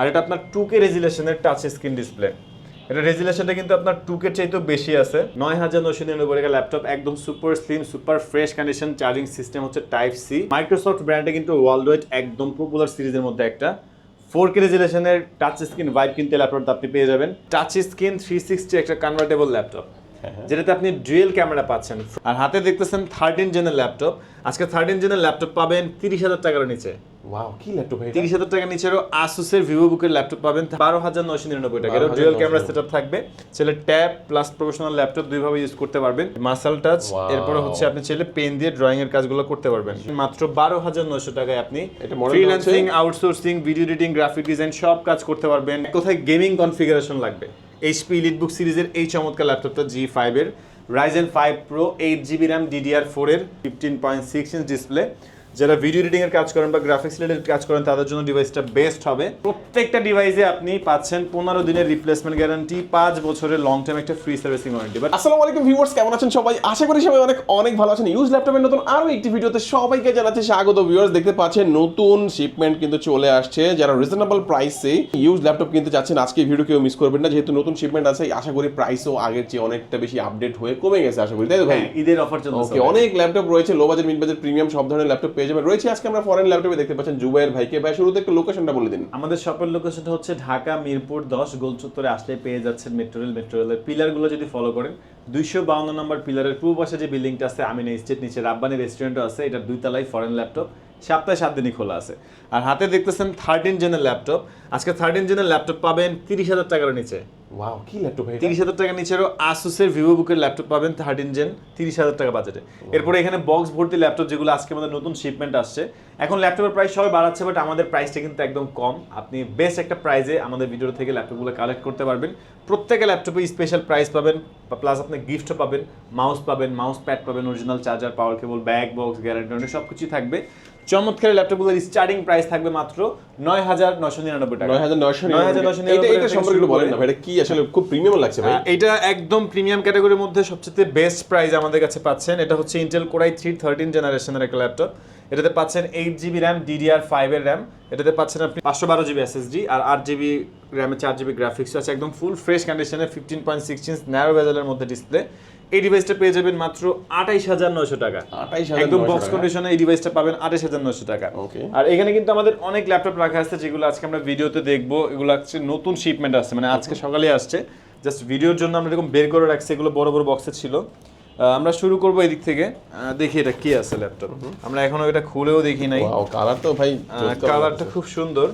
আর এটা আপনার two K রেজুলেশনের টাচ স্ক্রিন ডিসপ্লে এটা রেজুলেশনটা কিন্তু আপনার টু কে চাইতেও বেশি আছে। নয় হাজার নশো নিরানব্বই টাকা ল্যাপটপ একদম super slim super fresh condition charging system হচ্ছে টাইপ সি মাইক্রোসফট ব্র্যান্ডে কিন্তু ওয়ার্ল্ড ওয়াইড একদম পপুলার সিরিজের মধ্যে একটা। ফোর কে রেজুলেশনের টাচ স্ক্রিন ভাইব কিন্তু ল্যাপটপটা আপনি পেয়ে যাবেন। টাচ স্ক্রিন থ্রি সিক্সটি একটা কনভার্টেবল ল্যাপটপ যেটাতে আপনি ডুয়েল ক্যামেরা পাচ্ছেন। আর হাতে দেখতেছেন থার্টিন জেনের ল্যাপটপ আজকে থার্টিন জেনের ল্যাপটপ পাবেন তিরিশ হাজার টাকার নিচে। ওয়াও কি ল্যাপটপ ভাই এটা? তিরিশ হাজার টাকা নিচেরও আসুসের ভিভো বুকের ল্যাপটপ পাবেন। বারো হাজার নয়শো নিরানব্বই টাকা এটা 12,999 ডুয়েল ক্যামেরা সেটআপ থাকবে। ছেলে ট্যাব প্লাস প্রফেশনাল ল্যাপটপ দুইভাবে ইউজ করতে পারবেন। মাসাল টাচ. এরপরে হচ্ছে আপনি চাইলে পেন দিয়ে ড্রয়িং এর কাজগুলো করতে পারবেন। মাত্র বারো হাজার নয়শো টাকায় আপনি freelancing outsourcing video editing graphic design সব কাজ করতে পারবেন। কোথায় গেমিং কনফিগারেশন লাগবে? এইচপি ইলিটবুক সিরিজের এই চমৎকার ল্যাপটপটা জি ফাইভের Ryzen five pro eight GB RAM DDR ফোরের fifteen point six inch display যারা ভিডিও এডিটিং এর কাজ করেন বা গ্রাফিক্স রিলেটেড কাজ করেন তাদের জন্য ডিভাইসটা বেস্ট হবে। প্রত্যেকটা ডিভাইসে আপনি পাচ্ছেন পনেরো দিনের রিপ্লেসমেন্ট গ্যারান্টি পাঁচ বছরের লং টাইম একটা ফ্রি সার্ভিসিং ওয়ারেন্টি বাট আসসালামু আলাইকুম ভিউয়ার্স কেমন আছেন সবাই? আশা করি সবাই অনেক অনেক ভালো আছেন। ইউজ ল্যাপটপের নতুন আরও একটি ভিডিওতে সবাইকে জানাচ্ছি স্বাগত। ভিউয়ার্স দেখতে পাচ্ছেন নতুন শিপমেন্ট কিন্তু চলে আসছে। যারা রিজনেবল প্রাইসে ইউজ ল্যাপটপ কিনতে চাচ্ছেন আজকে ভিডিও কেউ মিস করবেন না। যেহেতু নতুন শিপমেন্ট আছে আশা করি প্রাইসও আগের চেয়ে অনেকটা বেশি আপডেট হয়ে কমে গেছে আশা করি। তাই তো ভাই? হ্যাঁ ঈদের অফার চলছে ওকে অনেক ল্যাপটপ রয়েছে low budget mid budget premium সব ধরনের ল্যাপটপ পেয়ে যাবেন রয়েছে আজকে আমরা ফরেন ল্যাপটপে দেখতে পাচ্ছেন জুবাইর ভাইকে। ভাই, শুরুতে একটু লোকেশনটা বলে দিন। আমাদের শপের লোকেশনটা হচ্ছে ঢাকা, মিরপুর, দশ, গোল চত্বরে আসলে পেয়ে যাচ্ছেন মেট্রো রেল মেট্রো রেলের পিলারগুলো যদি ফলো করেন, দুইশো বাউন্ন নম্বর পিলারের পূর্ব পাশে যে বিল্ডিংটা আছে, আমিনা স্টেট নিচে রাব্বানি রেস্টুরেন্টও আছে এটা দুই তলায় ফরেন ল্যাপটপ সপ্তাহে সাত দিনই খোলা আছে। আর হাতে দেখতেছেন থার্টিন জেনের ল্যাপটপ আজকে থার্টিন জেনের ল্যাপটপ পাবেন তিরিশ হাজার টাকার নিচে। ওয়াও কি ল্যাপটপ ভাই? তিরিশ হাজার টাকা নিচেরও আসুসের ভিভো বুকের ল্যাপটপ পাবেন থার্টিন জেন তিরিশ হাজার টাকা বাজেটে এরপরে এখানে বক্স ভর্তি ল্যাপটপ যেগুলো আজকে আমাদের নতুন শিপমেন্ট আসছে। এখন ল্যাপটপের প্রাইস সবাই বাড়াচ্ছে বাট আমাদের প্রাইসটা কিন্তু একদম কম। আপনি বেস্ট একটা প্রাইজে আমাদের ভিডিও থেকে ল্যাপটপগুলো কালেক্ট করতে পারবেন। প্রত্যেকটা ল্যাপটপে স্পেশাল প্রাইস পাবেন প্লাস আপনি গিফটও পাবেন মাউস পাবেন মাউস প্যাড পাবেন original charger power cable bag box guarantee সব কিছুই থাকবে। চমৎকার ল্যাপটপগুলোর স্টার্টিং প্রাইস থাকবে মাত্র নয় হাজার নশো নিরানব্বই টাকা। নয় হাজার নয়শো নয় হাজার নয়শো এটা এটা সম্পর্কে বলেন না এটা কি আসলে খুব প্রিমিয়াম লাগছে ভাই? এটা একদম প্রিমিয়াম ক্যাটাগরির মধ্যে সবচেয়ে বেস্ট প্রাইস আমাদের কাছে পাচ্ছেন। এটা হচ্ছে ইন্টেল কোরাই থ্রি থার্টিন জেনারেশনের একটা ল্যাপটপ এটাতে পাচ্ছেন এইট জিবি র্যাম ডিডিআর ফাইভের র্যাম এটাতে পাচ্ছেন আপনি পাঁচশো বারো জিবি এসএসডি আর আট জিবি র্যামে চার জিবি গ্রাফিক্স আছে। একদম ফুল ফ্রেশ কন্ডিশনে ফিফটিন পয়েন্ট ন্যারো বেজেলের মধ্যে ডিসপ্লে এই ডিভাইসটা পেয়ে যাবেন মাত্র আঠাইশ হাজার নয়শো টাকা। 28,900 একদম বক্স। কন্ডিশনে এই ডিভাইসটা পাবেন আঠাইশ হাজার নয়শো টাকা. আর এখানে কিন্তু আমাদের অনেক ল্যাপটপ রাখা আছে যেগুলো আজকে আমরা ভিডিওতে দেখব। এগুলো হচ্ছে নতুন শিপমেন্ট আসছে মানে আজকে সকালে আসছে। জাস্ট ভিডিওর জন্য আমরা এরকম বের করে রাখছি এগুলো বড় বড় বক্সে ছিল। আমরা শুরু করব দিক থেকে। দেখি এটা কি আছে ল্যাপটপ আমরা এখনও এটা খুলেও দেখি নাই। ওয়াও কালার তো ভাই কালারটা খুব সুন্দর।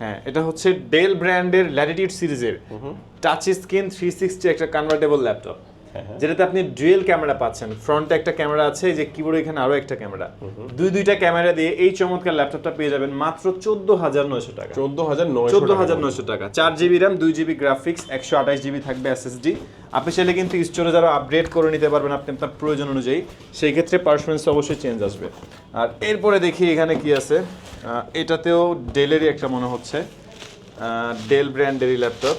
হ্যাঁ এটা হচ্ছে ডেল ব্র্যান্ডের ল্যাটিটিউড সিরিজের টাচ স্ক্রিন থ্রি সিক্সটি একটা কনভার্টেবল ল্যাপটপ যেটাতে আপনি ডুয়েল ক্যামেরা পাচ্ছেন। ফ্রন্টে একটা ক্যামেরা আছে যে কিবোর্ডে এখানে আরও একটা ক্যামেরা। দুই দুইটা ক্যামেরা দিয়ে এই চমৎকার ল্যাপটপটা পেয়ে যাবেন মাত্র চোদ্দ হাজার নয়শো টাকা। চোদ্দ হাজার চোদ্দ হাজার নয়শো টাকা। চার জিবি র্যাম দুই জিবি গ্রাফিক্স একশো আঠাশ জিবি থাকবে এসএসডি। আপনি চাইলে কিন্তু স্টোরেজ আরও আপডেট করে নিতে পারবেন আপনি আপনার প্রয়োজন অনুযায়ী। সেই ক্ষেত্রে পারফরমেন্স অবশ্যই চেঞ্জ আসবে। আর এরপরে দেখি এখানে কি আছে। এটাতেও ডেলেরই একটা মনে হচ্ছে। ডেল ব্র্যান্ডেরই ল্যাপটপ।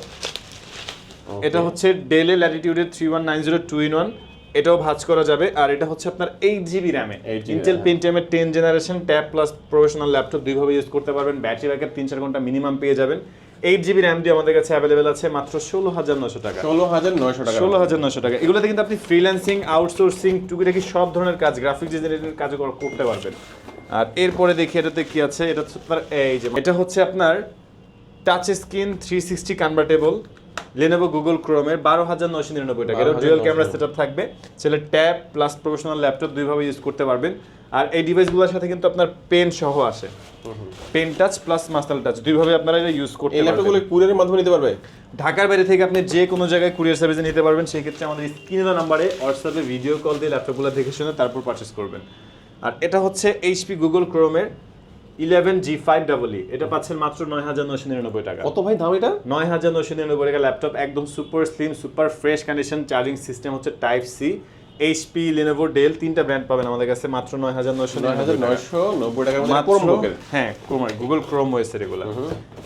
এটা হচ্ছে ডেলে ল্যাটিটিউডের three one nine zero two in one এটাও ভাঁজ করা যাবে। আর এটা হচ্ছে আপনার এইট জিবি র্যামে 8 GB Intel RAM, পেন্টিয়ামের ten generation tab plus professional laptop দুইভাবে ইউজ করতে পারবেন। ব্যাটারি ব্যাকআপ তিন চার ঘণ্টা মিনিমাম পেয়ে যাবেন। এইট জিবি র্যাম দিয়ে আমাদের কাছে অ্যাভেলেবেল আছে মাত্র ষোলো হাজার নশো টাকা। ষোলো হাজার নয়শো টাকা। ষোলো হাজার নশো টাকা। এগুলোতে কিন্তু আপনি ফ্রিল্যান্সিং আউটসোর্সিং টুকিটাকি সব ধরনের কাজ গ্রাফিক ডিজাইনের কাজ করতে পারবেন। আর এরপরে দেখি এটাতে কি আছে। এটা হচ্ছে আপনার এই যে এটা হচ্ছে আপনার touch screen three sixty convertible Lenovo Google ক্রোমের বারো হাজার নশো নিরানব্বই টাকা। এটা 12,999 ডুয়েল ক্যামেরা সেট থাকবে। ছেলে ট্যাব প্লাস প্রফেশনাল ল্যাপটপ দুইভাবে ইউজ করতে পারবেন। আর এই ডিভাইসগুলোর সাথে কিন্তু আপনার পেন সহ আসে। Pen touch plus master touch দুইভাবে আপনারা এটা ইউজ করতে এই পারবেন। ল্যাপটপগুলো কুরিয়ারের মাধ্যমে নিতে পারবে? ঢাকার বাইরে থেকে আপনি যে কোনো জায়গায় কুরিয়ার সার্ভিসে নিতে পারবেন সেই ক্ষেত্রে আমাদের স্ক্রিনে দেওয়া নাম্বারে হোয়াটসঅ্যাপে ভিডিও কল দিয়ে ল্যাপটপগুলো দেখে শুনে তারপর পারচেস করবেন। আর এটা হচ্ছে HP Google ক্রোমের eleven G five double E. এটা পাচ্ছেন মাত্র নয় হাজার নশো নিরানব্বই টাকা। কত ভাই দাম এটা? নয় হাজার নশো নিরানব্বই টাকা ল্যাপটপ একদম super slim super fresh condition charging system হচ্ছে type C. HP Lenovo Dell তিনটা ব্র্যান্ড পাবেন আমাদের কাছে মাত্র নয় হাজার নয়শো নব্বই Chromebook-এর। হ্যাঁ ক্রোমার গুগল ক্রোম ওয়েস এগুলো।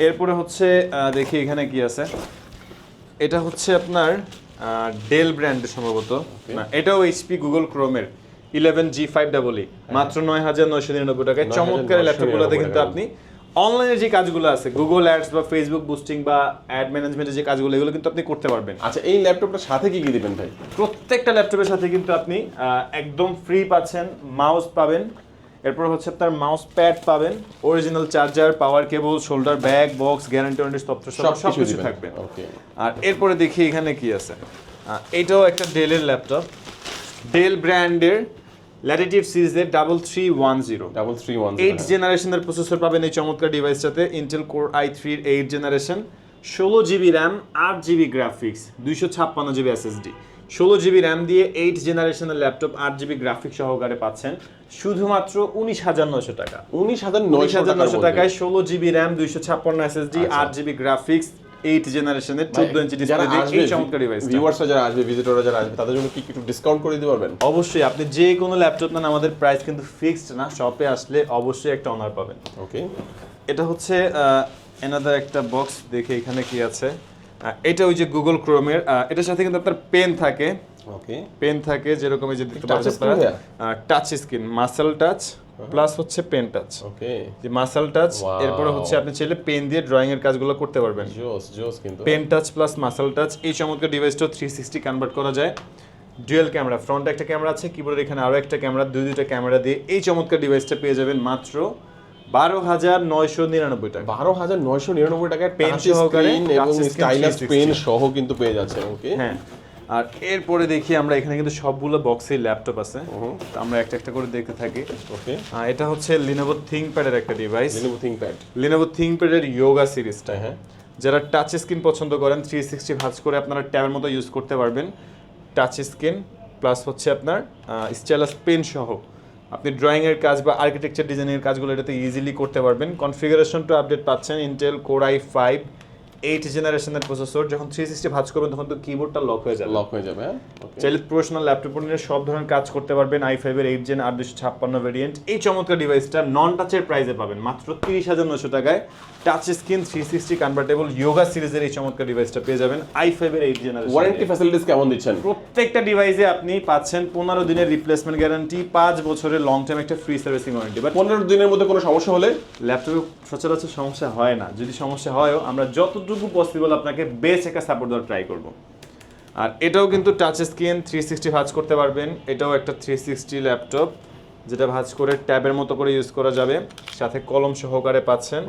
এরপরে হচ্ছে দেখি এখানে কি আছে। এটা হচ্ছে আপনার ডেল ব্র্যান্ডের সম্ভবত। না এটাও HP Google ক্রোমের eleven G five double E. মাত্র নয় হাজার নয়শো নিরানব্বই টাকায়। চমৎকার ল্যাপটপগুলোতে কিন্তু আপনি। অনলাইনে যে কাজগুলো আছে গুগল অ্যাডস বা ফেসবুক বুস্টিং বা অ্যাড ম্যানেজমেন্টের যে কাজগুলো এগুলো কিন্তু আপনি করতে পারবেন। আচ্ছা এই ল্যাপটপটার সাথে কি কি দিবেন ভাই? প্রত্যেকটা ল্যাপটপের সাথে কিন্তু আপনি একদম ফ্রি পাচ্ছেন মাউস পাবেন। এরপর হচ্ছে আপনার মাউস প্যাড পাবেন original charger power cable shoulder bag box guarantee warranty সব সব কিছু থাকবে। আর এরপরে দেখি এখানে কি আছে। এটাও একটা ডেলের ল্যাপটপ ডেল ব্র্যান্ডের ল্যাটিটিভ সিরিজের double three one zero double three one eight জেনারেশনের প্রসেসর পাবেন এই চমৎকার ডিভাইসটাতে ইন্টেল কোর আই থ্রির এইট জেনারেশন ষোলো জিবি র্যাম আট জিবি গ্রাফিক্স দুইশো ছাপ্পান্ন জিবি এসএসডি ষোলো জিবি র্যাম দিয়ে এইট জেনারেশনের ল্যাপটপ আট জিবি গ্রাফিক্স সহকারে পাচ্ছেন শুধুমাত্র উনিশ হাজার নশো টাকা উনিশ হাজার নয়শো হাজার নশো। টাকায় ষোলো জিবি র্যাম দুইশো ছাপ্পান্ন এসএসডি আচ্ছা। আট জিবি গ্রাফিক্স এইট জেনারেশনের চোদ্দ ইঞ্চি ডিসপ্লে এই চমৎকার ডিভাইস ভিউয়ার্সরা যারা আসবে ভিজিটররা যারা আসবে তাদের জন্য কি একটু ডিসকাউন্ট করে দিতে পারবেন? অবশ্যই আপনি যে কোনো ল্যাপটপ নেন আমাদের প্রাইস কিন্তু ফিক্সড না। শপে আসলে অবশ্যই একটা অনার পাবেন। ওকে এটা হচ্ছে এনাদার একটা বক্স দেখে এখানে কি আছে। এটা ওই যে গুগল ক্রোমের এটার সাথে কিন্তু আপনার পেন থাকে। ওকে পেন থাকে যেরকম এই যে দেখতে পাচ্ছেন screen touch screen muscle touch plus হচ্ছে পেন টাচ ওকে যে মাসেল টাচ এরপরে হচ্ছে আপনি চাইলে পেন দিয়ে ড্রয়িং এর কাজগুলো করতে পারবেন। জোস জোস কিন্তু। Pen touch plus muscle touch এই চমৎকার ডিভাইসটা থ্রি সিক্সটি কনভার্ট করা যায়। ডুয়েল ক্যামেরা ফ্রন্ট একটা ক্যামেরা আছে কিবোর্ডের এখানে আরও একটা ক্যামেরা দুই দুইটা ক্যামেরা দিয়ে এই চমৎকার ডিভাইসটা পেয়ে যাবেন মাত্র বারো হাজার নয়শো নিরানব্বই টাকা। বারো হাজার নয়শো নিরানব্বই টাকায় পেন সহকারে এবং স্টাইলাস পেন সহ কিন্তু পেয়ে যাচ্ছে ওকে হ্যাঁ। আর এরপরে দেখি আমরা এখানে কিন্তু সবগুলো বক্সেই ল্যাপটপ আছে। তো আমরা একটা একটা করে দেখতে থাকি। ওকে। এটা হচ্ছে লিনোভো থিংকপ্যাডের একটা ডিভাইস লিনোভো থিংকপ্যাড লিনোভো থিংকপ্যাডের ইয়োগা সিরিজটা হ্যাঁ। যারা টাচ স্ক্রিন পছন্দ করেন থ্রি সিক্সটি ভাজ করে আপনারা ট্যাবের মতো ইউজ করতে পারবেন। টাচ স্ক্রিন প্লাস হচ্ছে আপনার স্টাইলাস পেন সহ। আপনি ড্রয়িংয়ের কাজ বা আর্কিটেকচার ডিজাইনের কাজগুলো এটাতে ইজিলি করতে পারবেন। কনফিগারেশন টু আপডেট পাচ্ছেন Intel core i five eight জেনারেশনের প্রসেসর যখন থ্রি সিক্সটি ভাজ করবেন তখন তো কিবোর্ডটা লক হয়ে যাবে। লক হয়ে যাবে হ্যাঁ? চাইলে প্রফেশনাল ল্যাপটপ নিয়ে সব ধরনের কাজ করতে পারবেন আই ফাইভের এইট জেন আট দুশো ছাপ্পান্ন ভেরিয়েন্ট এই চমৎকার ডিভাইসটা নন টাচের প্রাইসে পাবেন মাত্র তিরিশ হাজার নশো টাকায়। Touch screen three sixty convertible Yoga সিরিজের এই চমৎকার ডিভাইসটা পেয়ে যাবেন আই ফাইভের এইট জেনারেশন ওয়ারেন্টি ফ্যাসিলিটিস কেমন দিচ্ছেন? প্রত্যেকটা ডিভাইসে আপনি পাচ্ছেন পনেরো দিনের রিপ্লেসমেন্ট গ্যারান্টি পাঁচ বছরের লং টাইম একটা ফ্রি সার্ভিসিং ওয়ারেন্টি বাট পনেরো দিনের মধ্যে কোনো সমস্যা হলে? ল্যাপটপে সচরাচর সমস্যা হয় না। যদি সমস্যা হয়ও আমরা যতটুকু পসিবল আপনাকে বেস্ট একটা সাপোর্ট দেওয়ার ট্রাই করব। আর এটাও কিন্তু টাচ স্ক্রিন থ্রি সিক্সটি ভাজ করতে পারবেন। এটাও একটা থ্রি সিক্সটি ল্যাপটপ যেটা ভাজ করে ট্যাবের মতো করে ইউজ করা যাবে। সাথে কলম সহকারে পাচ্ছেন।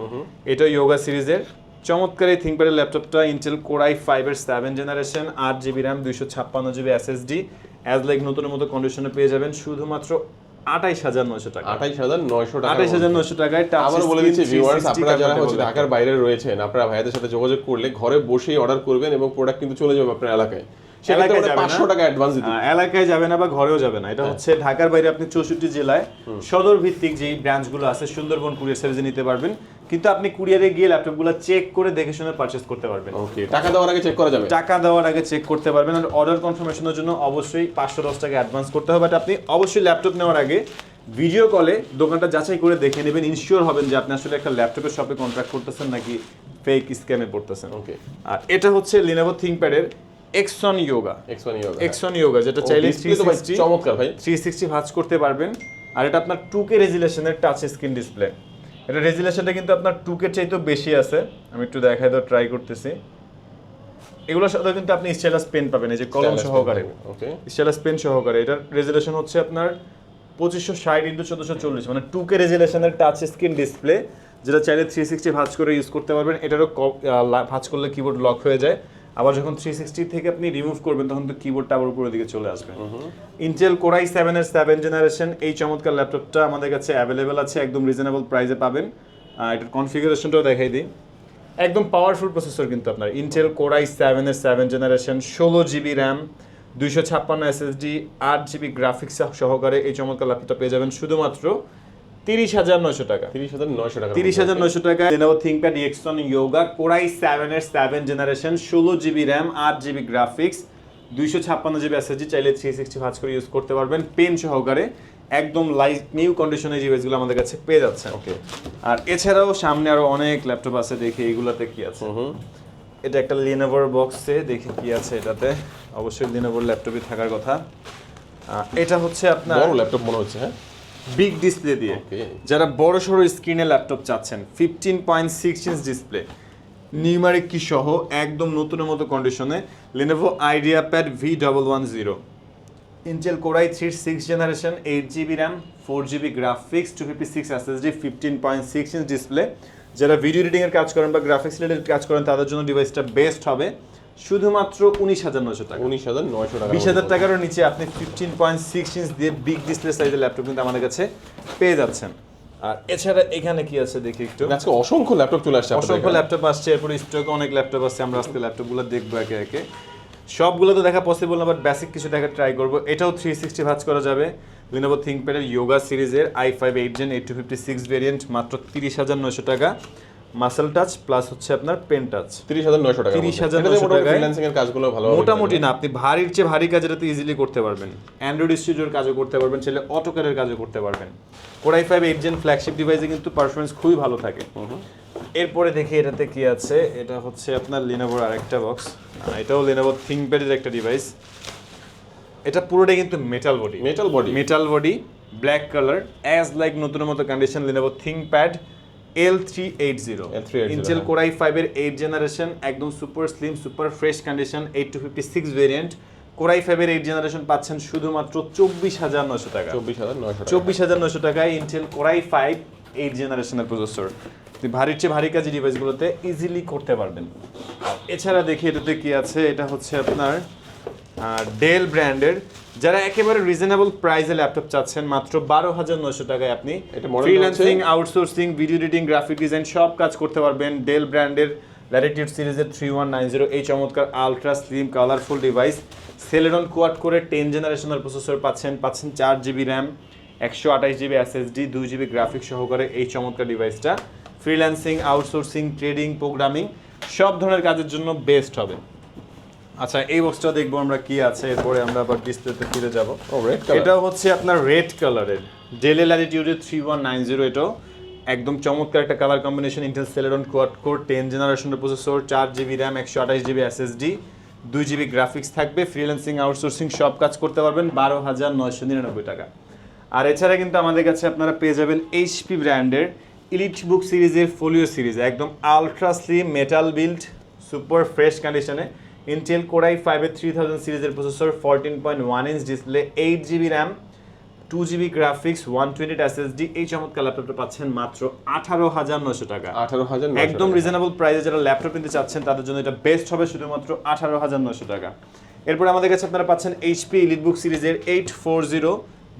এটাও ইয়োগা সিরিজের চমৎকার এই থিঙ্কপ্যাডের ল্যাপটপটা ইন্টেল কোরাই ফাইভের সেভেন জেনারেশন আট জিবি র্যাম দুইশো ছাপ্পান্ন জিবি এসএসডি অ্যাজ লাইক নতুনের মতো কন্ডিশনে পেয়ে যাবেন। শুধুমাত্র আটাইশ হাজার নয়শো টাকা। আঠাইশ হাজার নয়শো টাকা আঠাইশ হাজার নয়শো টাকায় touch আবার বলে দিচ্ছি ভিউয়ার্স আপনারা যারা হচ্ছে ঢাকার বাইরে রয়েছেন আপনারা ভাইয়াদের সাথে যোগাযোগ করলে ঘরে বসেই অর্ডার করবেন এবং প্রোডাক্ট কিন্তু চলে যাবে আপনার এলাকায়। এলাকায় যাবে না। পাঁচশো টাকা অ্যাডভান্স এলাকায় যাবে না বা ঘরেও যাবে না। এটা হচ্ছে ঢাকার বাইরে আপনি চৌষট্টি জেলায় সদর ভিত্তিক যেই ব্রাঞ্চগুলো আছে সুন্দরবন কুরিয়ার সার্ভিসে নিতে পারবেন। কিন্তু আপনি কুরিয়ারে গিয়ে ল্যাপটপগুলো চেক করে দেখে শুনে পারচেস করতে পারবেন। ওকে টাকা দেওয়ার আগে চেক করা যাবে। টাকা দেওয়ার আগে চেক করতে পারবেন আর অর্ডার কনফার্মেশনের জন্য অবশ্যই পাঁচশো দশ টাকা অ্যাডভান্স করতে হবে। বাট আপনি অবশ্যই ল্যাপটপ নেওয়ার আগে ভিডিও কলে দোকানটা যাচাই করে দেখে নেবেন। ইনশিওর হবেন যে আপনি আসলে একটা ল্যাপটপের শপে কন্ট্রাক্ট করতেছেন নাকি ফেক স্ক্যামে পড়তেছেন। ওকে আর এটা হচ্ছে Lenovo থিংকপ্যাডের X one Yoga X one Yoga যেটা চাইলে থ্রি সিক্সটি চমৎকার ভাই। থ্রি সিক্সটি ভাঁজ করতে পারবেন। আর এটা আপনার টু কে রেজুলেশনের টাচ স্ক্রিন ডিসপ্লে এটা রেজুলেশনটা কিন্তু আপনার টু কে চাইতেও বেশি আছে। আমি একটু দেখাই ট্রাই করতেছি। এগুলোর সাথে কিন্তু আপনি স্টাইলাস পেন পাবেন এই যে কলম সহকারে। ওকে স্টাইলাস পেন সহকারে। এটার রেজুলেশন হচ্ছে আপনার পঁচিশশো ষাট ইন্টু চোদ্দশো চল্লিশ। মানে টু কে রেজুলেশনের টাচ স্ক্রিন ডিসপ্লে যেটা চাইলে থ্রি সিক্সটি ভাঁজ করে ইউজ করতে পারবেন। এটারও ভাঁজ করলে কিবোর্ড লক হয়ে যায়। আবার যখন থ্রি সিক্সটি থেকে আপনি রিমুভ করবেন তখন তো কিবোর্ডটা আবার উপরের দিকে চলে আসবে। ইন্টেল কোরাই সেভেন এর সেভেন জেনারেশন এই চমৎকার ল্যাপটপটা আমাদের কাছে অ্যাভেলেবেল আছে একদম রিজনেবল প্রাইসে পাবেন। এটার কনফিগারেশনটাও দেখাই দিই। একদম পাওয়ারফুল প্রসেসর কিন্তু আপনার। ইন্টেল কোরাই সেভেন এর সেভেন জেনারেশন ষোলো জিবি র্যাম দুইশো ছাপ্পান্ন এসএসডি আট জিবি গ্রাফিক্স সহকারে এই চমৎকার ল্যাপটপটা পেয়ে যাবেন। শুধুমাত্র তিরিশ হাজার নয়শো টাকা। তিরিশ হাজার নয়শো টাকা। তিরিশ হাজার নয়শো টাকা Lenovo ThinkPad Yoga core i seven এর সেভেন জেনারেশন ষোলো জিবি র্যাম আট জিবি গ্রাফিক্স দুইশো ছাপ্পান্ন জিবি এসএসডি চাইলে থ্রি সিক্সটি করে ইউজ করতে পারবেন। পেন সহকারে একদম লাইট নিউ কন্ডিশনে ডিভাইসগুলো আমাদের কাছে পেয়ে যাচ্ছে ওকে আর এছাড়াও সামনে আরও অনেক ল্যাপটপ আছে দেখি এগুলাতে কি আছে। এটা একটা লিনোভোর বক্সে দেখি কি আছে এটাতে। অবশ্যই লিনোভোর ল্যাপটপই থাকার কথা। এটা হচ্ছে আপনার বড় ল্যাপটপ মনে হচ্ছে হ্যাঁ? বিগ ডিসপ্লে দিয়ে। যারা বড় সড়ো স্ক্রিনে ল্যাপটপ চাচ্ছেন fifteen point six inch display numeric key সহ একদম নতুনের মতো কন্ডিশনে Lenovo IdeaPad V double one zero Intel core i three six generation eight GB RAM four GB graphics two fifty six SSD fifteen point six inch display যারা video এডিটিংয়ের কাজ করেন বা গ্রাফিক্স রিলেটেড কাজ করেন তাদের জন্য ডিভাইসটা বেস্ট হবে। শুধুমাত্র উনিশ হাজার নশো টাকা। উনিশ হাজার নয়শো টাকা বিশ হাজার টাকারও নিচে আপনি ফিফটিন পয়েন্ট সিক্স ইঞ্চ দিয়ে বিগ ডিসপ্লে সাইজের ল্যাপটপ কিন্তু আমাদের কাছে পেয়ে যাচ্ছেন। আর এছাড়া এখানে কি আছে দেখি একটু? আজকে অসংখ্য ল্যাপটপ চলে আসছে অসংখ্য ল্যাপটপ আসছে এরপরে স্টকে অনেক ল্যাপটপ আসছে আমরা আজকে ল্যাপটপগুলো দেখব একে একে। সবগুলো তো দেখা পসিবল না বাট বেসিক কিছু দেখা ট্রাই করব। এটাও থ্রি সিক্সটি ভাজ করা যাবে। লিনোভো থিঙ্কপ্যাডের ইয়োগা সিরিজের i five eight gen eight two fifty six variant মাত্র তিরিশ হাজার নশো টাকা। মাসেল টাচ প্লাস হচ্ছে আপনার পেন টাচ তিরিশ হাজার নয়শো টাকা 30,900 টাকায় ফ্রিল্যান্সিং এর কাজগুলো ভালো মোটামুটি না আপনি ভারীর চেয়ে ভারী কাজ এটা ইজিলি করতে পারবেন। অ্যান্ড্রয়েড স্টুডিওর কাজও করতে পারবেন ছেলে অটোকারের কাজও করতে পারবেন। Core i five eight gen flagship ডিভাইসে কিন্তু পারফরমেন্স খুবই ভালো থাকে। এরপরে দেখি এটাতে কি আছে। এটা হচ্ছে আপনার লিনোভোর আরেকটা বক্স এটাও লিনোভো থিঙ্কপ্যাডের একটা ডিভাইস এটা পুরোটাই কিন্তু metal body metal body metal body black colour as like নতুন মতো condition Lenovo ThinkPad L three eight zero L380 Intel. Core i ফাইভের এইট জেনারেশন একদম super slim super fresh condition eight two fifty six variant core i ফাইভের eight generation পাচ্ছেন শুধুমাত্র চব্বিশ হাজার নশো টাকা। চব্বিশ হাজার টাকা। চব্বিশ হাজার নশো টাকায় Intel core i five eight জেনারেশনের প্রসেসর ভারীর চেয়ে ভারী কাজে ডিভাইসগুলোতে ইজিলি করতে পারবেন। এছাড়া দেখি এটাতে কি আছে? এটা হচ্ছে আপনার ডেল ব্র্যান্ডের যারা একেবারে রিজনেবল প্রাইসে ল্যাপটপ চাচ্ছেন মাত্র বারো হাজার নশো টাকায় আপনি freelancing outsourcing video editing graphic design সব কাজ করতে পারবেন ডেল ব্র্যান্ডের ল্যাটিটিউড সিরিজের থ্রি ওয়ান নাইন জিরো এই চমৎকার ultra slim colourful device Celeron quad core ten জেনারেশনের প্রসেসর পাচ্ছেন পাচ্ছেন চার জিবি র্যাম একশো আঠাশ জিবি এসএসডি দুই জিবি গ্রাফিক সহকারে এই চমৎকার ডিভাইসটা ফ্রিল্যান্সিং আউটসোর্সিং ট্রেডিং প্রোগ্রামিং সব ধরনের কাজের জন্য বেস্ট হবে। আচ্ছা এই বক্সটা দেখব আমরা কি আছে এরপরে আমরা আবার ডিসপ্লেতে ফিরে যাব। ও রেড কালার এটা হচ্ছে আপনার রেড কালারের ডেলে ল্যাটিটিউডের থ্রি ওয়ান নাইন জিরো এটাও একদম চমৎকার একটা colour combination Intel Celeron quad core ten জেনারেশনের প্রসেসর চার জিবি র্যাম একশো আঠাশ জিবি এসএসডি দুই জিবি গ্রাফিক্স থাকবে ফ্রিল্যান্সিং আউটসোর্সিং সব কাজ করতে পারবেন বারো হাজার নয়শো নিরানব্বই টাকা। আর এছাড়া কিন্তু আমাদের কাছে আপনারা পেয়ে যাবেন এইচপি ব্র্যান্ডের ইলিট বুক সিরিজের ফোলিও সিরিজ একদম ultra slim metal build super fresh কন্ডিশনে ইন্টেল কোরাই ফাইভের থ্রি থাউজেন্ড সিরিজের processor fourteen point one inch display eight GB RAM two GB graphics one twenty SSD এই চমৎকার ল্যাপটপটা পাচ্ছেন মাত্র আঠারো হাজার নশো টাকা। আঠারো হাজার একদম রিজনেবল প্রাইসে যারা ল্যাপটপ নিতে চাচ্ছেন তাদের জন্য এটা বেস্ট হবে শুধুমাত্র আঠারো হাজার নশো টাকা। এরপর আমাদের কাছে আপনারা পাচ্ছেন এইচপি ইলিটবুক সিরিজের eight four zero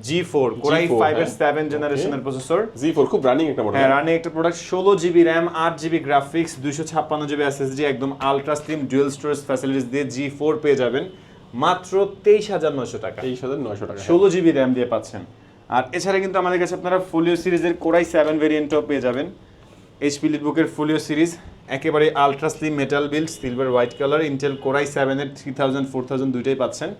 G four core i G4, ফাইভের হ্যাঁ। সেভেন জেনারেশনের প্রসেসর জি ফোর খুব রানিং একটা মডেল হ্যাঁ রানে একটা প্রোডাক্ট ষোলো জিবি র্যাম আট জিবি গ্রাফিক্স দুইশো ছাপ্পান্ন জিবি এসএসডি একদম ultra slim dual storage facilities দিয়ে জি ফোর পেয়ে যাবেন মাত্র তেইশ হাজার নশো টাকা। তেইশ হাজার নয়শো টাকা ষোলো জিবি র্যাম দিয়ে পাচ্ছেন। আর এছাড়া কিন্তু আমাদের কাছে আপনারা ফোলিও সিরিজের কোরাই সেভেন ভেরিয়েন্টও পেয়ে যাবেন। এইচপি লিটবুকের ফোলিও সিরিজ একেবারে ultra slim metal build silver white colour Intel core i সেভেনের থ্রি থাউজেন্ড ফোর থাউজেন্ড দুইটাই পাচ্ছেন।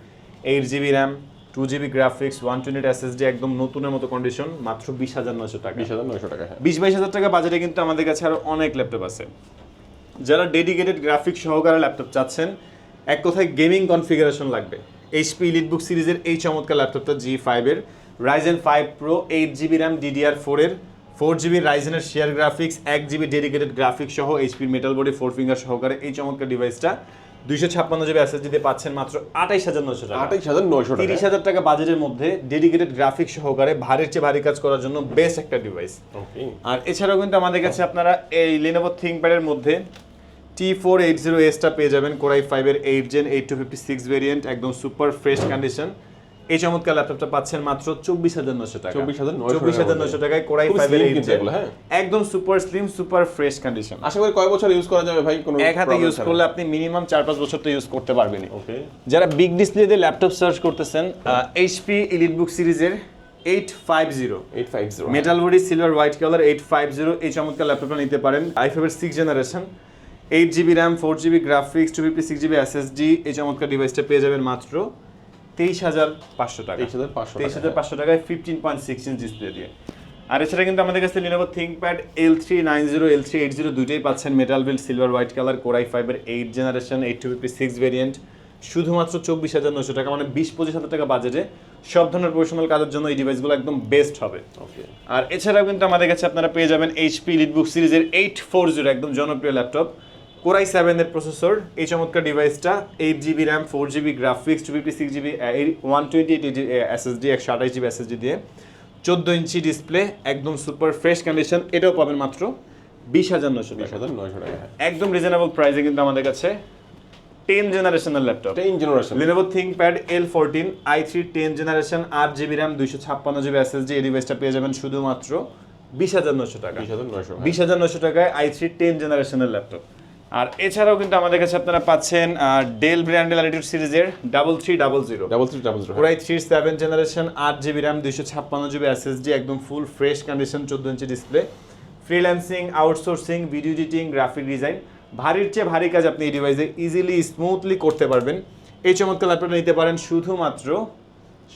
Eight GB RAM two GB graphics one twenty SSD একদম নতুনের মতো কন্ডিশন মাত্র বিশ হাজার নশো টাকা। বিশ হাজার নয়শো টাকা হ্যাঁ। বিশ বাইশ হাজার টাকা বাজারে কিন্তু আমাদের কাছে আরও অনেক ল্যাপটপ আছে। যারা ডেডিকেটেড গ্রাফিক্স সহকারে ল্যাপটপ চাচ্ছেন এক কথায় গেমিং কনফিগারেশন লাগবে। এইচপি লিটবুক সিরিজের এই চমৎকার ল্যাপটপটা জি ফাইভের Ryzen five pro eight GB RAM DDR ফোরের ফোর জিবি রাইজেনের শেয়ার গ্রাফিক্স এক জিবি ডেডিকেটেড গ্রাফিক্স সহ এইচপির মেটাল বডি ফোর ফিঙ্গার সহকারে এই চমৎকার ডিভাইসটা দুইশো ছাপ্পান্ন জিবি এসএসডিতে পাচ্ছেন মাত্র আঠাইশ হাজার নশো টাকা। আঠাইশ হাজার নশো তিরিশ হাজার টাকা বাজেটের মধ্যে ডেডিকেটেড গ্রাফিক্স সহকারে ভারীর চেয়ে ভারী কাজ করার জন্য বেস্ট একটা ডিভাইস আর এছাড়াও কিন্তু আমাদের কাছে আপনারা এই লেনোভো থিঙ্কপ্যাডের মধ্যে টি ফোর এইট জিরো এসটা পেয়ে যাবেন কোরাই ফাইভের eight gen eight two fifty six variant একদম সুপার ফ্রেশ কন্ডিশন এই চমৎকার ল্যাপটপটা পাচ্ছেন মাত্র চব্বিশ হাজার নশো টাকা। 24,900 চব্বিশ হাজার নশো টাকায় কোরাই ফাইভের হ্যাঁ। একদম super slim super fresh condition আশা করি কয় বছর ইউজ করা যাবে ভাই? কোনো এক হাতে ইউজ করলে আপনি মিনিমাম চার পাঁচ বছর তো ইউজ করতে পারবেনই। ওকে যারা বিগ ডিসপ্লে দিয়ে ল্যাপটপ সার্চ করতেছেন এইচপি ইলিটবুক সিরিজের eight five zero eight five zero metal body silver white colour eight five zero এই চমৎকার ল্যাপটপটা নিতে পারেন। আই ফাইভের six generation eight GB RAM four GB graphics two fifty six GB SSD এই চমৎকার ডিভাইসটা পেয়ে যাবেন মাত্র তেইশ হাজার পাঁচশো টাকা। তেইশ হাজার পাঁচশো তেইশ হাজার পাঁচশো টাকায় fifteen point six inch display দিয়ে। আর এছাড়া কিন্তু আমাদের কাছে Lenovo ThinkPad L three nine zero L three eight zero দুইটাই পাচ্ছেন। Metal build silver white colour core i ফাইভের eight generation eight two fifty six variant শুধুমাত্র চব্বিশ হাজার নশো টাকা মানে বিশ পঁচিশ হাজার টাকা বাজেটে সব ধরনের প্রফেশনাল কাজের জন্য এই ডিভাইসগুলো একদম বেস্ট হবে। ওকে আর এছাড়াও কিন্তু আমাদের কাছে আপনারা পেয়ে যাবেন এইচপি লিটবুক সিরিজের এইট ফোর জিরো একদম জনপ্রিয় ল্যাপটপ কোরাই সেভেনের প্রসেসর। এই চমৎকার ডিভাইসটা eight GB RAM four GB graphics two fifty six GB one twenty eight SSD একশো আঠাশ জিবি এসএসডি দিয়ে। চোদ্দ ইঞ্চি ডিসপ্লে একদম সুপার ফ্রেশ কন্ডিশন এটাও পাবেন মাত্র বিশ হাজার নশো বিশ টাকা হাজার নয়শো টাকা হ্যাঁ। একদম রিজনেবল প্রাইসে কিন্তু আমাদের কাছে টেন জেনারেশনের laptop ten generation Lenovo ThinkPad L fourteen i three ten generation আট জিবি র্যাম দুইশো ছাপ্পান্ন জিবি এসএসডি এই ডিভাইসটা পেয়ে যাবেন শুধুমাত্র বিশ হাজার নশো টাকা। বিশ হাজার নয়শো বিশ হাজার নশো টাকায় আই থ্রি টেন জেনারেশনের ল্যাপটপ আর এছাড়াও কিন্তু আমাদের কাছে আপনারা পাচ্ছেন ডেল ব্র্যান্ডেল অ্যালিটিউড সিরিজের double three double zero double three double zero পুরাই থ্রি সেভেন জেনারেশন আট জিবি র্যাম দুইশো ছাপ্পান্ন জিবি এসএসডি একদম ফুল ফ্রেশ কন্ডিশন চোদ্দ ইঞ্চি display freelancing outsourcing video editing graphic design ভারীর চেয়ে ভারী কাজ আপনি এই ডিভাইসে ইজিলি স্মুথলি করতে পারবেন। এই চমৎকার ল্যাপটপটা নিতে পারেন শুধুমাত্র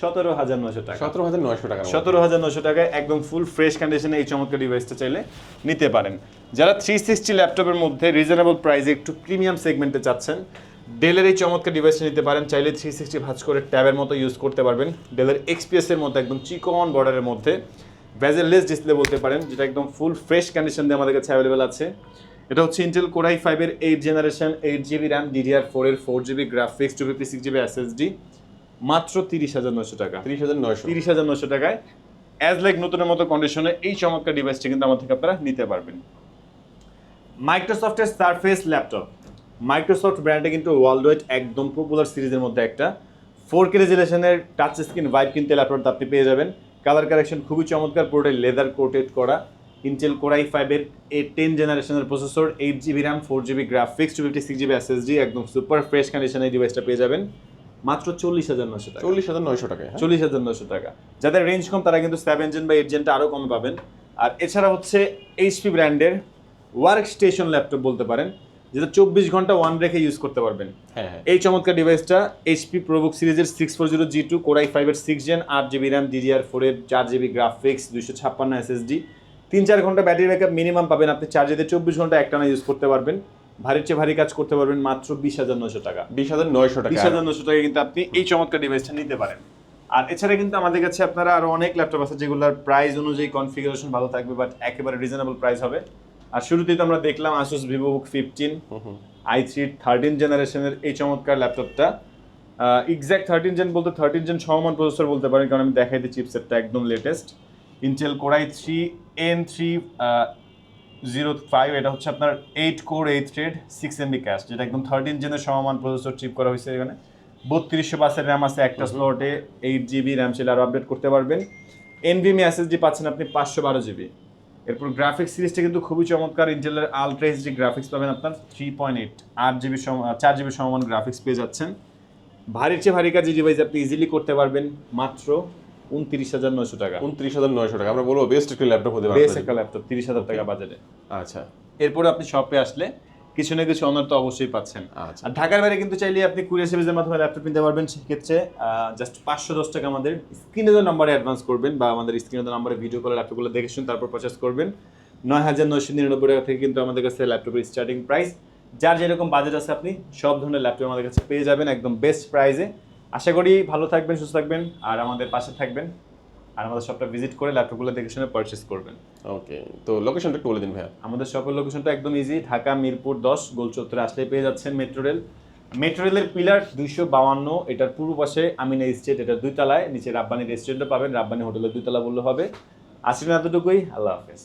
সতেরো হাজার নশো টাকা। সতেরো হাজার নয়শো টাকা সতেরো হাজার নশো টাকায় একদম ফুল ফ্রেশ কন্ডিশনে এই চমৎকার ডিভাইসটা চাইলে নিতে পারেন। যারা থ্রি সিক্সটি ল্যাপটপের মধ্যে রিজনেবল প্রাইসে একটু প্রিমিয়াম সেগমেন্টে চাচ্ছেন ডেলের এই চমৎকার ডিভাইসটা নিতে পারেন। চাইলে থ্রি সিক্সটি ভাঁজ করে ট্যাবের মতো ইউজ করতে পারবেন। ডেলের এক্সপিএসের মতো একদম চিকন বর্ডারের মধ্যে। ভ্যাজেললেস ডিসপ্লে বলতে পারেন যেটা একদম ফুল ফ্রেশ কন্ডিশন দিয়ে আমাদের কাছে অ্যাভেলেবেল আছে। এটা হচ্ছে ইন্টেল কোরাই ফাইভের eight generation eight GB RAM DDR ফোরের four GB graphics two fifty six GB SSD মাত্র তিরিশ হাজার নশো টাকা। তিরিশ হাজার নয়শো। তিরিশ হাজার নশো টাকায় অ্যাজ লাইক নতুনের মতো কন্ডিশনে এই চমৎকার ডিভাইসটি কিন্তু আমার থেকে আপনারা নিতে পারবেন। মাইক্রোসফটের সারফেস ল্যাপটপ মাইক্রোসফট ব্র্যান্ডে কিন্তু ওয়ার্ল্ড ওয়াইড একদম পপুলার সিরিজের মধ্যে একটা। ফোর কে রেজুলেশনের টাচ স্ক্রিন ভাইব কিনতে ল্যাপটপ আপনি পেয়ে যাবেন। কালার কালেকশন খুবই চমৎকার পুরোটাই লেদার কোটেড করা। ইন্টেল কোরাই ফাইভের এ টেন জেনারেশনের processor eight GB RAM four GB graphics two fifty six GB SSD একদম সুপার ফ্রেশ কন্ডিশনে এই ডিভাইসটা পেয়ে যাবেন। মাত্র চল্লিশ হাজার নশো টাকা। চল্লিশ হাজার নয়শো টাকা হ্যাঁ? চল্লিশ হাজার নশো টাকা। যাদের রেঞ্জ কম তারা কিন্তু সেভেন জেন বা এইট জেনটা আরও কমে পাবেন। আর এছাড়া হচ্ছে এইচপি ব্র্যান্ডের ওয়ার্ক স্টেশন ল্যাপটপ বলতে পারেন যেটা চব্বিশ ঘণ্টা ওয়ান রেখে ইউজ করতে পারবেন। হ্যাঁ হ্যাঁ। এই চমৎকার ডিভাইসটা এইচপি প্রোবুক সিরিজের six four zero G two core i ফাইভের সিক্স জেন আট জিবি র্যাম ডিডিআর ফোরের চার জিবি গ্রাফিক্স দুশো ছাপ্পান্ন এসএসডি তিন চার ঘণ্টা ব্যাটারি ব্যাকআপ মিনিমাম পাবেন আপনি। চার্জে দিয়ে চব্বিশ ঘণ্টা একটানা ইউজ করতে পারবেন। ভারীর চেয়ে ভারী কাজ করতে পারবেন মাত্র বিশ হাজার নয়শো টাকা। বিশ হাজার নয়শো টাকা। বিশ হাজার নয়শো টাকা কিন্তু আপনি এই চমৎকার ডিভাইসটা নিতে পারেন। আর এছাড়া কিন্তু আমাদের কাছে আপনারা আরও অনেক ল্যাপটপ আছে যেগুলোর প্রাইস অনুযায়ী কনফিগারেশন ভালো থাকবে বাট একেবারে রিজনেবল প্রাইস হবে। আর শুরুতেই তো আমরা দেখলাম Asus VivoBook fifteen i three thirteen জেনারেশনের এই চমৎকার ল্যাপটপটা এক্স্যাক্ট থার্টিন জেন বলতে থার্টিন জেন সমান প্রসেসর বলতে পারেন কারণ আমি দেখাই দিই চিপসেটটা একদম latest Intel core i three N three zero five এটা হচ্ছে আপনার eight core eight thread six MB cache যেটা একদম থার্টিন জেনের সমমান প্রসেসর চিপ করা হয়েছে এখানে। বত্রিশশো বাসের র্যাম আছে একটা স্লটে এইট জিবি র্যাম ছিল আরও আপডেট করতে পারবেন। এনভিএমই এসএসডি পাচ্ছেন আপনি পাঁচশো বারো জিবি এরপর গ্রাফিক্স সিরিজটা কিন্তু খুবই চমৎকার ইন্টেলের আলট্রা এইচডি গ্রাফিক্স পাবেন আপনার থ্রি পয়েন্ট এইট আট জিবি চার জিবি সমান গ্রাফিক্স পেয়ে যাচ্ছেন। ভারীর চেয়ে ভারী কাজ ডিভাইস আপনি ইজিলি করতে পারবেন মাত্র উনত্রিশ হাজার নশো টাকা। উনত্রিশ হাজার নয়শো টাকা। আমরা বলব বেস্ট একটি ল্যাপটপ হতে পারে বেস একটা ল্যাপটপ তিরিশ হাজার টাকা বাজেটে আচ্ছা। এরপরে আপনি শপে আসলে কিছু না কিছু অনার তো অবশ্যই পাচ্ছেন। আচ্ছা। আর ঢাকার বাইরে কিন্তু চাইলে আপনি কুরিয়ার সার্ভিসের মাধ্যমে ল্যাপটপ নিতে পারবেন সেক্ষেত্রে জাস্ট পাঁচশো দশ টাকা আমাদের স্ক্রিনে যে নাম্বারে অ্যাডভান্স করবেন বা আমাদের স্ক্রিনে যে নাম্বারে ভিডিও কলে ল্যাপটপগুলো দেখে শুন তারপর পারচেস করবেন। নয় হাজার নয়শো নিরানব্বই টাকা থেকে কিন্তু আমাদের কাছে ল্যাপটপের স্টার্টিং প্রাইস যার যেরকম বাজেট আছে আপনি সব ধরনের ল্যাপটপ আমাদের কাছে পেয়ে যাবেন একদম বেস্ট প্রাইসে আশা করি ভালো থাকবেন সুস্থ থাকবেন আর আমাদের পাশে থাকবেন আর আমাদের শপটা ভিজিট করে ল্যাপটপগুলো দেখে শুনে পারচেস করবেন। ওকে তো লোকেশনটা একটু বলে দিন ভাইয়া। আমাদের শপের লোকেশনটা একদম ইজি ঢাকা মিরপুর দশ গোল চত্বরে আসলে পেয়ে যাচ্ছেন মেট্রো রেল মেট্রো রেলের পিলার দুইশো বাউান্ন এটার পূর্ব পাশে আমিনা স্টেট এটার দুই তলায় নিচে রাব্বানি রেস্টুরেন্টও পাবেন রাব্বানি হোটেলের দুই তলা বললে হবে। আসলে এতটুকুই আল্লাহ হাফেজ।